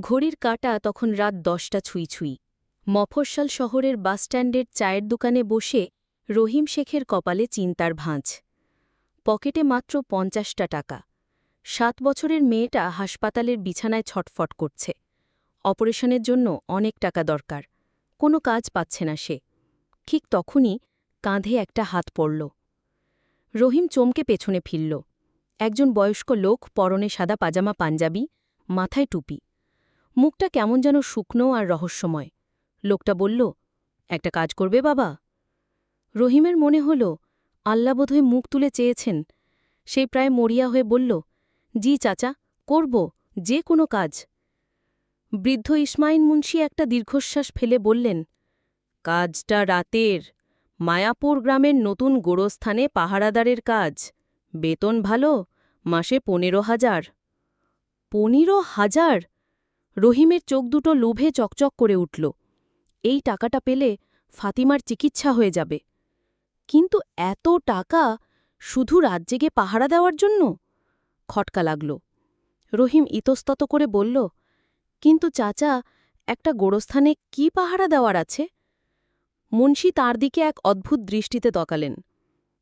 ঘড়ির কাঁটা তখন রাত দশটা ছুঁই ছুঁই। মফস্বল শহরের বাসস্ট্যান্ডের চায়ের দোকানে বসে রহিম শেখের কপালে চিন্তার ভাঁজ। পকেটে মাত্র পঞ্চাশটা টাকা। সাত বছরের মেয়েটা হাসপাতালের বিছানায় ছটফট করছে। অপারেশনের জন্য অনেক টাকা দরকার। কোনো কাজ পাচ্ছে না সে। ঠিক তখনই কাঁধে একটা হাত পড়ল। রহিম চমকে পেছনে ফিরল। একজন বয়স্ক লোক পরনে সাদা পাজামা, পাঞ্জাবি, মাথায় টুপি। মুখটা কেমন যেন শুকনো আর রহস্যময়। লোকটা বলল, একটা কাজ করবে বাবা? রহিমের মনে হল, আল্লা বোধহয় মুখ তুলে চেয়েছেন। সেই প্রায় মরিয়া হয়ে বলল, জি চাচা, করব, যে কোনো কাজ। বৃদ্ধ ইসমাইন মুন্সি একটা দীর্ঘশ্বাস ফেলে বললেন, কাজটা রাতের। মায়াপুর গ্রামের নতুন গোড়স্থানে পাহারাদারের কাজ। বেতন ভালো, মাসে পনেরো হাজার। পনেরো হাজার? রহিমের চোখ দুটো লোভে চকচক করে উঠল। এই টাকাটা পেলে ফাতিমার চিকিৎসা হয়ে যাবে। কিন্তু এত টাকা শুধু রাত জেগে পাহারা দেওয়ার জন্য? খটকা লাগল। রহিম ইতস্তত করে বলল, কিন্তু চাচা, একটা গোড়স্থানে কি পাহারা দেওয়ার আছে? মুন্সী তার দিকে এক অদ্ভুত দৃষ্টিতে তকালেন।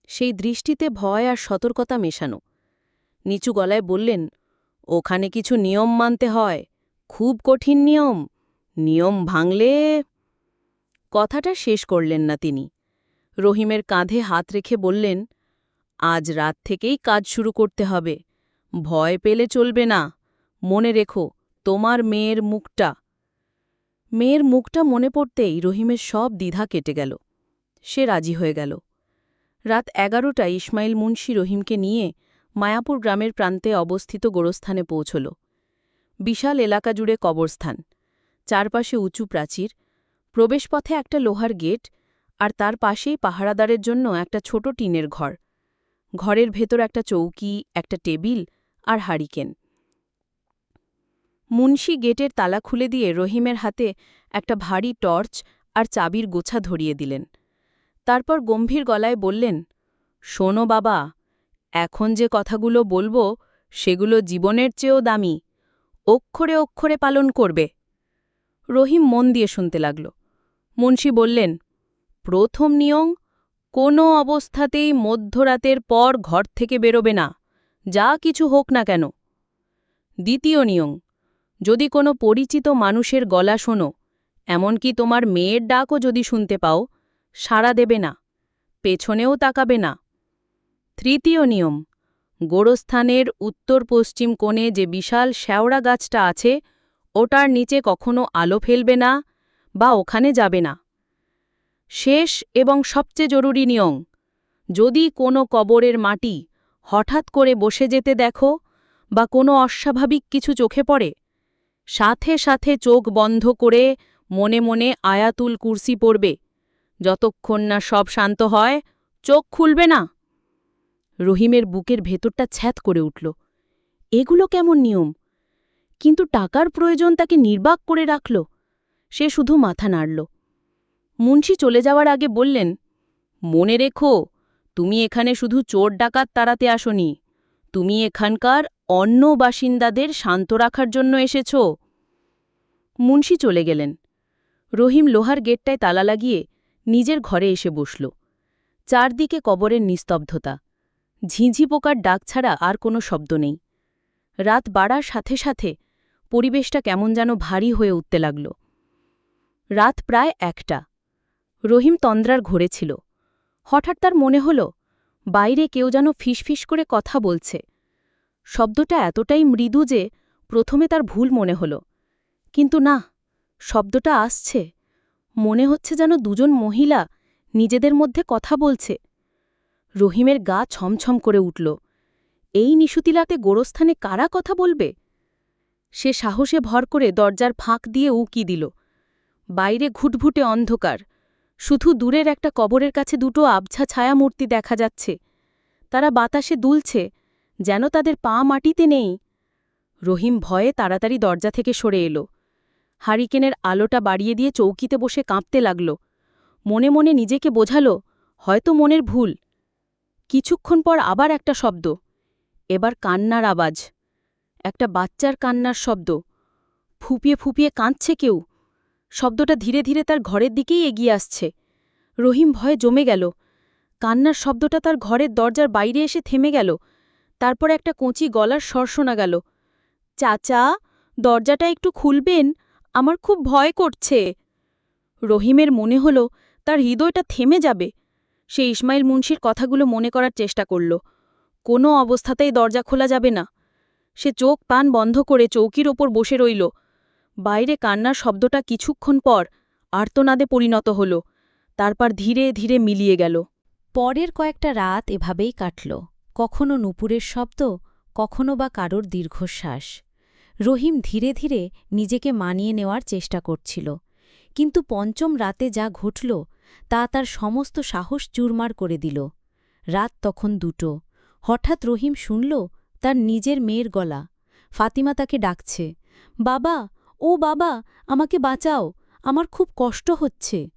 সেই দৃষ্টিতে ভয় আর সতর্কতা মেশানো। নিচু গলায় বললেন, ওখানে কিছু নিয়ম মানতে হয়। খুব কঠিন নিয়ম নিয়ম ভাঙলে কথাটা শেষ করলেন না তিনি। রহিমের কাঁধে হাত রেখে বললেন, আজ রাত থেকেই কাজ শুরু করতে হবে। ভয় পেলে চলবে না। মনে রেখো, তোমার মেয়ের মুখটা। মেয়ের মুখটা মনে পড়তেই রহিমের সব দ্বিধা কেটে গেল। সে রাজি হয়ে গেল। রাত এগারোটায় ইসমাইল মুন্সি রহিমকে নিয়ে মায়াপুর গ্রামের প্রান্তে অবস্থিত গোরস্থানে পৌঁছল। বিশাল এলাকা জুড়ে কবরস্থান, চারপাশে উঁচু প্রাচীর, প্রবেশপথে একটা লোহার গেট, আর তার পাশেই পাহারাদারের জন্য একটা ছোট টিনের ঘর। ঘরের ভেতর একটা চৌকি, একটা টেবিল আর হারিকেন। মুন্সি গেটের তালা খুলে দিয়ে রহিমের হাতে একটা ভারী টর্চ আর চাবির গোছা ধরিয়ে দিলেন। তারপর গম্ভীর গলায় বললেন, শোনো বাবা, এখন যে কথাগুলো বলব, সেগুলো জীবনের চেয়েও দামি। অক্ষরে অক্ষরে পালন করবে। রহিম মন দিয়ে শুনতে লাগল। মুন্সী বললেন, প্রথম নিয়ম, কোনো অবস্থাতেই মধ্যরাতের পর ঘর থেকে বেরোবে না, যা কিছু হোক না কেন। দ্বিতীয় নিয়ম, যদি কোনো পরিচিত মানুষের গলা শোনো, এমনকি তোমার মেয়ের ডাকও যদি শুনতে পাও, সাড়া দেবে না, পেছনেও তাকাবে না। তৃতীয় নিয়ম গোড়স্থানের উত্তর পশ্চিম কোণে যে বিশাল শ্যাওড়া গাছটা আছে, ওটার নিচে কখনো আলো ফেলবে না বা ওখানে যাবে না। শেষ এবং সবচেয়ে জরুরি নিয়ম, যদি কোনো কবরের মাটি হঠাৎ করে বসে যেতে দেখো বা কোনো অস্বাভাবিক কিছু চোখে পড়ে, সাথে সাথে চোখ বন্ধ করে মনে মনে আয়াতুল কুর্সি পড়বে। যতক্ষণ না সব শান্ত হয়, চোখ খুলবে না। রহিমের বুকের ভেতরটা ছ্যাত করে উঠল। এগুলো কেমন নিয়ম? কিন্তু টাকার প্রয়োজন তাকে নির্বাক করে রাখল। সে শুধু মাথা নাড়ল। মুন্সি চলে যাওয়ার আগে বললেন, মনে রেখো, তুমি এখানে শুধু চোর ডাকাত তাড়াতে আসনি। তুমি এখানকার অন্য বাসিন্দাদের শান্ত রাখার জন্য এসেছ। মুন্সি চলে গেলেন। রহিম লোহার গেটটায় তালা লাগিয়ে নিজের ঘরে এসে বসল। চারদিকে কবরের নিস্তব্ধতা। ঝিঁঝি পোকার ডাক ছাড়া আর কোনো শব্দ নেই। রাত বাড়ার সাথে সাথে পরিবেশটা কেমন যেন ভারী হয়ে উঠতে লাগল। রাত প্রায় একটা। রহিম তন্দ্রার ঘরে ছিল। হঠাৎ তার মনে হল, বাইরে কেউ যেন ফিসফিস করে কথা বলছে। শব্দটা এতটাই মৃদু যে প্রথমে তার ভুল মনে হল। কিন্তু না, শব্দটা আসছে। মনে হচ্ছে যেন দুজন মহিলা নিজেদের মধ্যে কথা বলছে। রহিমের গা ছমছম করে উঠল। এই নিশুতিলাতে গোরস্থানে কারা কথা বলবে? সে সাহসে ভর করে দরজার ফাঁক দিয়ে উকি দিল। বাইরে ঘুটঘুটে অন্ধকার। শুধু দূরের একটা কবরের কাছে দুটো আবছা ছায়া ছায়ামূর্তি দেখা যাচ্ছে। তারা বাতাসে দুলছে, যেন তাদের পা মাটিতে নেই। রহিম ভয়ে তাড়াতাড়ি দরজা থেকে সরে এলো। হারিকেনের আলোটা বাড়িয়ে দিয়ে চৌকিতে বসে কাঁপতে লাগল। মনে মনে নিজেকে বোঝাল, হয়তো মনের ভুল। কিছুক্ষণ পর আবার একটা শব্দ। এবার কান্নার আওয়াজ। একটা বাচ্চার কান্নার শব্দ। ফুপিয়ে ফুপিয়ে কাঁদছে কেউ। শব্দটা ধীরে ধীরে তার ঘরের দিকেই এগিয়ে আসছে। রহিম ভয়ে জমে গেল। কান্নার শব্দটা তার ঘরের দরজার বাইরে এসে থেমে গেল। তারপর একটা কঁচি গলার স্বর শোনা গেল। চাচা, দরজাটা একটু খুলবেন? আমার খুব ভয় করছে। রহিমের মনে হল তার হৃদয়টা থেমে যাবে। সে ইসমাইল মুন্সির কথাগুলো মনে করার চেষ্টা করল। কোনো অবস্থাতেই দরজা খোলা যাবে না। সে চোখ পান বন্ধ করে চৌকির ওপর বসে রইল। বাইরে কান্নার শব্দটা কিছুক্ষণ পর আর্তনাদে পরিণত হল। তারপর ধীরে ধীরে মিলিয়ে গেল। পরের কয়েকটা রাত এভাবেই কাটল। কখনো নুপুরের শব্দ, কখনো বা কারোর দীর্ঘশ্বাস। রহিম ধীরে ধীরে নিজেকে মানিয়ে নেওয়ার চেষ্টা করছিল। কিন্তু পঞ্চম রাতে যা ঘটল তা তার সমস্ত সাহস চুরমার করে দিল। রাত তখন দুটো। হঠাৎ রহিম শুনল তার নিজের মেয়ের গলা। ফাতিমা তাকে ডাকছে, বাবা, ও বাবা, আমাকে বাঁচাও, আমার খুব কষ্ট হচ্ছে।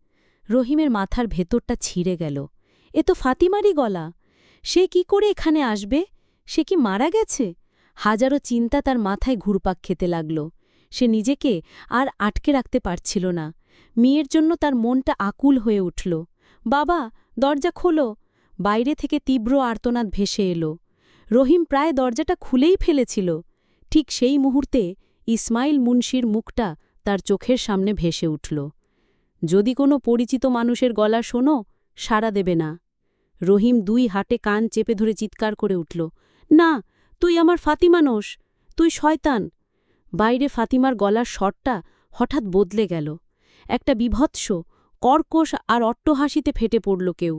রহিমের মাথার ভেতরটা ছিঁড়ে গেল। এ তো ফাতিমারই গলা। সে কি করে এখানে আসবে? সে কি মারা গেছে? হাজারো চিন্তা তার মাথায় ঘুরপাক খেতে লাগল। সে নিজেকে আর আটকে রাখতে পারছিল না। মেয়ের জন্য তার মনটা আকুল হয়ে উঠল। বাবা, দরজা খোলো। বাইরে থেকে তীব্র আর্তনাদ ভেসে এলো। রহিম প্রায় দরজাটা খুলেই ফেলেছিল। ঠিক সেই মুহূর্তে ইসমাইল মুন্সির মুখটা তার চোখের সামনে ভেসে উঠল। যদি কোনো পরিচিত মানুষের গলা শোনো, সাড়া দেবে না। রহিম দুই হাটে কান চেপে ধরে চিৎকার করে উঠল। না, তুই আমার ফাতিমানোস তুই শয়তান। বাইরে ফাতিমার গলার স্বরটা হঠাৎ বদলে গেল। একটা বিভৎস, কর্কশ আর অট্টহাসিতে ফেটে পড়ল কেউ।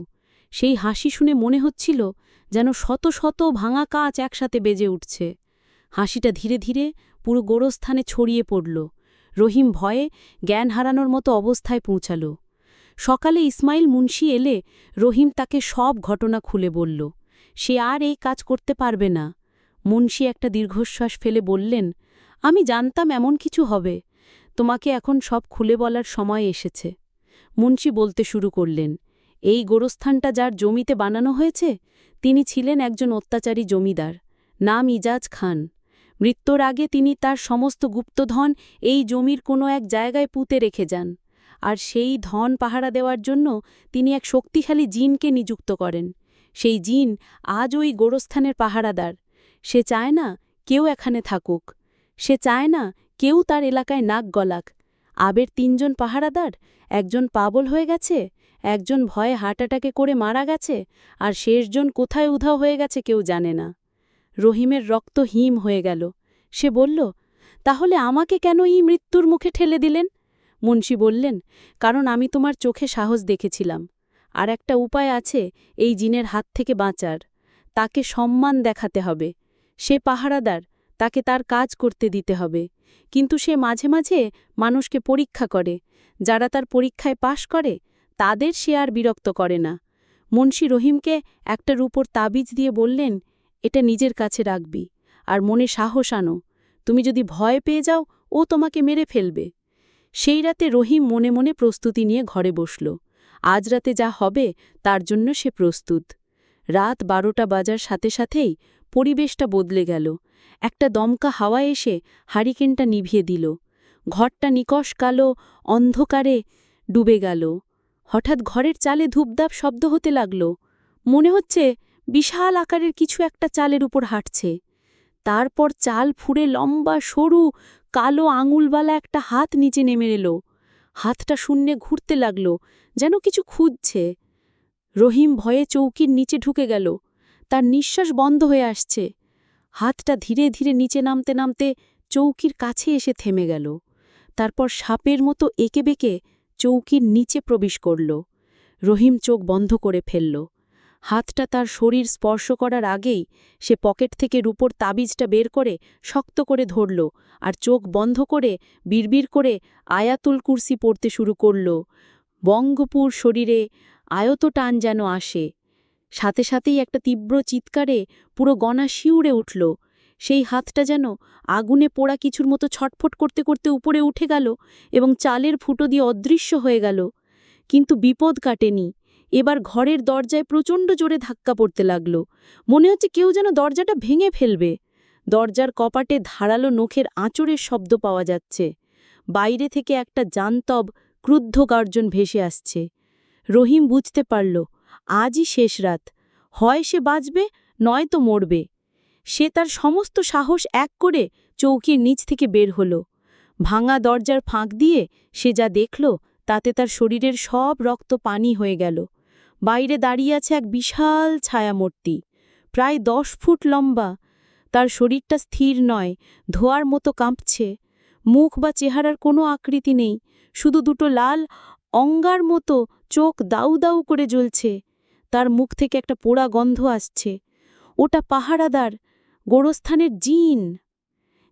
সেই হাসি শুনে মনে হচ্ছিল যেন শত শত ভাঙা কাঁচ একসাথে বেজে উঠছে। হাসিটা ধীরে ধীরে পুরো গোরস্থানে ছড়িয়ে পড়ল। রহিম ভয়ে জ্ঞান হারানোর মতো অবস্থায় পৌঁছাল। সকালে ইসমাইল মুন্সি এলে রহিম তাকে সব ঘটনা খুলে বলল। সে আর এই কাজ করতে পারবে না। মুন্সি একটা দীর্ঘশ্বাস ফেলে বললেন, আমি জানতাম এমন কিছু হবে। তোমাকে এখন সব খুলে বলার সময় এসেছে। মুন্সি বলতে শুরু করলেন, এই গোরস্থানটা যার জমিতে বানানো হয়েছে, তিনি ছিলেন একজন অত্যাচারী জমিদার, নাম ইজাজ খান। মৃত্যুর আগে তিনি তার সমস্ত গুপ্তধন এই জমির কোনো এক জায়গায় পুঁতে রেখে যান, আর সেই ধন পাহারা দেওয়ার জন্য তিনি এক শক্তিশালী জিনকে নিযুক্ত করেন। সেই জিন আজ ওই গোরস্থানের পাহারাদার। সে চায় না কেউ এখানে থাকুক। সে চায় না কেউ তার এলাকায় নাক গলাক। আবের তিনজন পাহারাদার, একজন পাবল হয়ে গেছে, একজন ভয়ে হার্ট করে মারা গেছে, আর শেষজন কোথায় উধাও হয়ে গেছে কেউ জানে না। রহিমের রক্ত হিম হয়ে গেল। সে বলল, তাহলে আমাকে কেন এই মৃত্যুর মুখে ঠেলে দিলেন? মুন্সি বললেন, কারণ আমি তোমার চোখে সাহস দেখেছিলাম। আর একটা উপায় আছে এই জিনের হাত থেকে বাঁচার। তাকে সম্মান দেখাতে হবে। সে পাহারাদার তাকে তার কাজ করতে দিতে হবে। কিন্তু সে মাঝে মাঝে মানুষকে পরীক্ষা করে। যারা তার পরীক্ষায় পাশ করে, তাদের সে আর বিরক্ত করে না। মুন্সি রহিমকে একটা রূপর তাবিজ দিয়ে বললেন, এটা নিজের কাছে রাখবি। আর মনে সাহস আনো। তুমি যদি ভয় পেয়ে যাও, ও তোমাকে মেরে ফেলবে। সেই রাতে রহিম মনে মনে প্রস্তুতি নিয়ে ঘরে বসল। আজ রাতে যা হবে, তার জন্য সে প্রস্তুত। রাত বারোটা বাজার সাথে সাথেই পরিবেশটা বদলে গেল। একটা দমকা হাওয়া এসে হারিকেনটা নিভিয়ে দিল। ঘরটা নিকশ কালো, অন্ধকারে ডুবে গেল। হঠাৎ ঘরের চালে ধূপধাপ শব্দ হতে লাগল। মনে হচ্ছে বিশাল আকারের কিছু একটা চালের উপর হাঁটছে। তারপর চাল ফুঁড়ে লম্বা, সরু, কালো আঙুলওয়ালা একটা হাত নিচে নেমে এলো। হাতটা শূন্যে ঘুরতে লাগল, যেন কিছু খুঁজছে। রহিম ভয়ে চৌকির নিচে ঢুকে গেল। তার নিঃশ্বাস বন্ধ হয়ে আসছে। হাতটা ধীরে ধীরে নিচে নামতে নামতে চৌকির কাছে এসে থেমে গেল। তারপর সাপের মতো এঁকে বেঁকে চৌকির নিচে প্রবেশ করল। রহিম চোখ বন্ধ করে ফেলল। হাতটা তার শরীর স্পর্শ করার আগেই সে পকেট থেকে রূপর তাবিজটা বের করে শক্ত করে ধরল আর চোখ বন্ধ করে বিড়বিড় করে আয়াতুল কুর্সি পড়তে শুরু করল। বঙ্গপুর শরীরে আয়ত টান যেন আসে। সাথে সাথেই একটা তীব্র চিৎকারে পুরো গণা শিউড়ে উঠল। সেই হাতটা যেন আগুনে পোড়া কিছুর মতো ছটফট করতে করতে উপরে উঠে গেল এবং চালের ফুটো দিয়ে অদৃশ্য হয়ে গেল। কিন্তু বিপদ কাটেনি। এবার ঘরের দরজায় প্রচণ্ড জোরে ধাক্কা পড়তে লাগল। মনে হচ্ছে কেউ যেন দরজাটা ভেঙে ফেলবে। দরজার কপাটে ধারালো নখের আঁচড়ের শব্দ পাওয়া যাচ্ছে। বাইরে থেকে একটা জান্তব ক্রুদ্ধ গর্জন ভেসে আসছে। রহিম বুঝতে পারল, আজই শেষ রাত। হয় সে বাঁচবে নয়তো মরবে। সে তার সমস্ত সাহস এক করে চৌকির নিচ থেকে বের হল। ভাঙা দরজার ফাঁক দিয়ে সে যা দেখল, তাতে তার শরীরের সব রক্ত পানি হয়ে গেল। বাইরে দাঁড়িয়ে আছে এক বিশাল ছায়ামূর্তি, প্রায় দশ ফুট লম্বা। তার শরীরটা স্থির নয়, ধোয়ার মতো কাঁপছে। মুখ বা চেহারার কোনো আকৃতি নেই, শুধু দুটো লাল অঙ্গার মতো চোখ দাউ দাউ করে জ্বলছে। তার মুখ থেকে একটা পোড়া গন্ধ আসছে। ওটা পাহারাদার, গোরস্থানের জিন।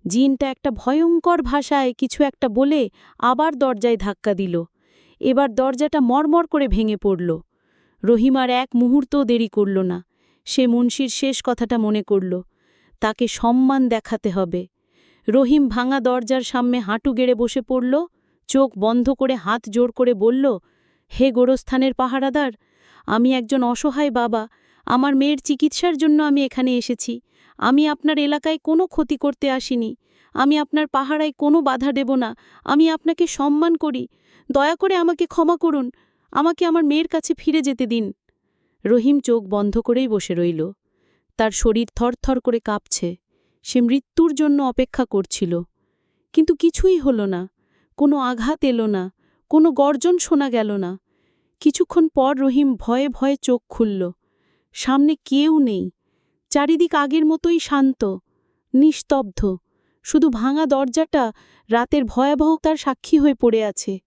জিনটা একটা ভয়ঙ্কর ভাষায় কিছু একটা বলে আবার দরজায় ধাক্কা দিল। এবার দরজাটা মরমর করে ভেঙে পড়ল। রহিমার এক মুহূর্তও দেরি করল না। সে মুন্সির শেষ কথাটা মনে করল। তাকে সম্মান দেখাতে হবে। রহিম ভাঙা দরজার সামনে হাঁটু গেড়ে বসে পড়ল, চোখ বন্ধ করে হাত জোর করে বলল হে গোরস্থানের পাহারাদার, আমি একজন অসহায় বাবা, আমার মেয়ের চিকিৎসার জন্য আমি এখানে এসেছি। আমি আপনার এলাকায় কোনো ক্ষতি করতে আসিনি। আমি আপনার পাহারায় কোনো বাধা দেব না। আমি আপনাকে সম্মান করি। দয়া করে আমাকে ক্ষমা করুন। আমাকে আমার মেয়ের কাছে ফিরে যেতে দিন। রহিম চোখ বন্ধ করেই বসে রইল। তার শরীর থরথর করে কাঁপছে। সে মৃত্যুর জন্য অপেক্ষা করছিল। কিন্তু কিছুই হল না। কোনো আঘাত এলো না। কোনো গর্জন শোনা গেল না। কিছুক্ষণ পর রহিম ভয়ে ভয়ে চোখ খুলল। সামনে কেউ নেই। চারিদিক আগের মতোই শান্ত, নিস্তব্ধ। শুধু ভাঙা দরজাটা রাতের ভয়াবহতার সাক্ষী হয়ে পড়ে আছে।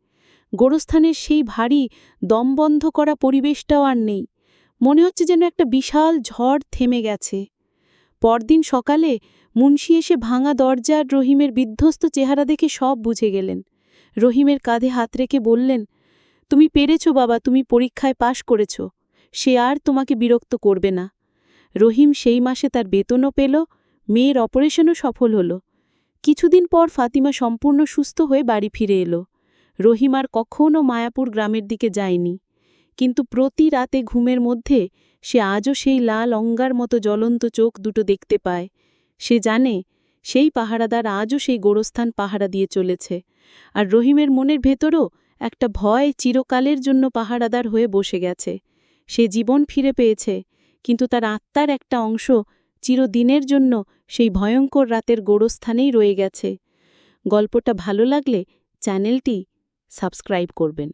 গোরস্থানের সেই ভারী, দমবন্ধ করা পরিবেশটাও আর নেই। মনে হচ্ছে যেন একটা বিশাল ঝড় থেমে গেছে। পরদিন সকালে মুন্সি এসে ভাঙা দরজার রহিমের বিধ্বস্ত চেহারা দেখে সব বুঝে গেলেন। রহিমের কাঁধে হাত রেখে বললেন, তুমি পেরেছ বাবা, তুমি পরীক্ষায় পাশ করেছ। সে আর তোমাকে বিরক্ত করবে না। রহিম সেই মাসে তার বেতনও পেল, মেয়ের অপারেশনও সফল হল। কিছুদিন পর ফাতিমা সম্পূর্ণ সুস্থ হয়ে বাড়ি ফিরে এলো। রহিম আর কখনও মায়াপুর গ্রামের দিকে যায়নি। কিন্তু প্রতি রাতে ঘুমের মধ্যে সে আজও সেই লাল অঙ্গার মতো জ্বলন্ত চোখ দুটো দেখতে পায়। সে জানে সেই পাহারাদার আজও সেই গোরস্থান পাহারা দিয়ে চলেছে। আর রহিমের মনের ভেতরও একটা ভয় চিরকালের জন্য পাহারাদার হয়ে বসে গেছে। সে জীবন ফিরে পেয়েছে, কিন্তু তার আত্মার একটা অংশ চিরদিনের জন্য সেই ভয়ঙ্কর রাতের গোরস্থানেই রয়ে গেছে। গল্পটা ভালো লাগলে চ্যানেলটি সাবস্ক্রাইব করবেন।